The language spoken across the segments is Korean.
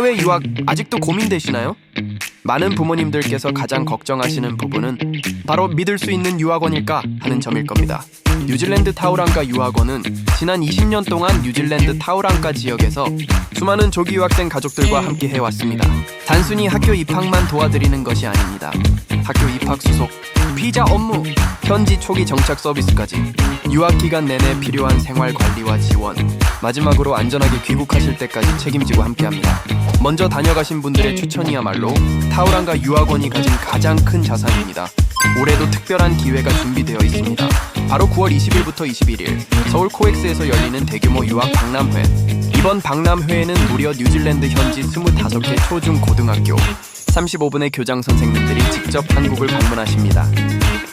해외 유학 아직도 고민되시나요? 많은 부모님들께서 가장 걱정하시는 부분은 바로 믿을 수 있는 유학원일까 하는 점일 겁니다. 뉴질랜드 타우랑가 유학원은 지난 20년 동안 뉴질랜드 타우랑가 지역에서 수많은 조기 유학생 가족들과 함께 해왔습니다. 단순히 학교 입학만 도와드리는 것이 아닙니다. 학교 입학 수속, 비자 업무, 현지 초기 정착 서비스까지 유학 기간 내내 필요한 생활 관리와 지원, 마지막으로 안전하게 귀국하실 때까지 책임지고 함께합니다. 먼저 다녀가신 분들의 추천이야말로 타우랑가 유학원이 가진 가장 큰 자산입니다. 올해도 특별한 기회가 준비되어 있습니다. 바로 9월 20일부터 21일 서울 코엑스에서 열리는 대규모 유학 박람회. 이번 박람회에는 무려 뉴질랜드 현지 25개 초중 고등학교 35분의 교장 선생님들이 직접 한국을 방문하십니다.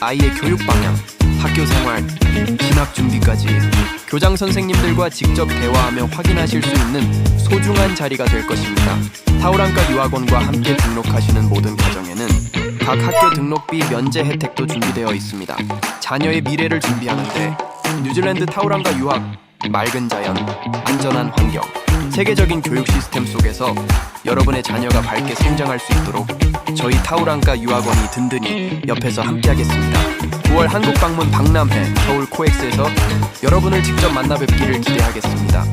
아이의 교육 방향, 학교 생활, 진학 준비까지 교장 선생님들과 직접 대화하며 확인하실 수 있는 소중한 자리가 될 것입니다. 타우랑가 유학원과 함께 등록하시는 모든 가정에는 각 학교 등록비 면제 혜택도 준비되어 있습니다. 자녀의 미래를 준비하는데 뉴질랜드 타우랑가 유학, 맑은 자연, 안전한 환경, 세계적인 교육 시스템 속에서 여러분의 자녀가 밝게 성장할 수 있도록 저희 타우랑가 유학원이 든든히 옆에서 함께하겠습니다. 9월 한국 방문 박람회 서울 코엑스에서 여러분을 직접 만나 뵙기를 기대하겠습니다.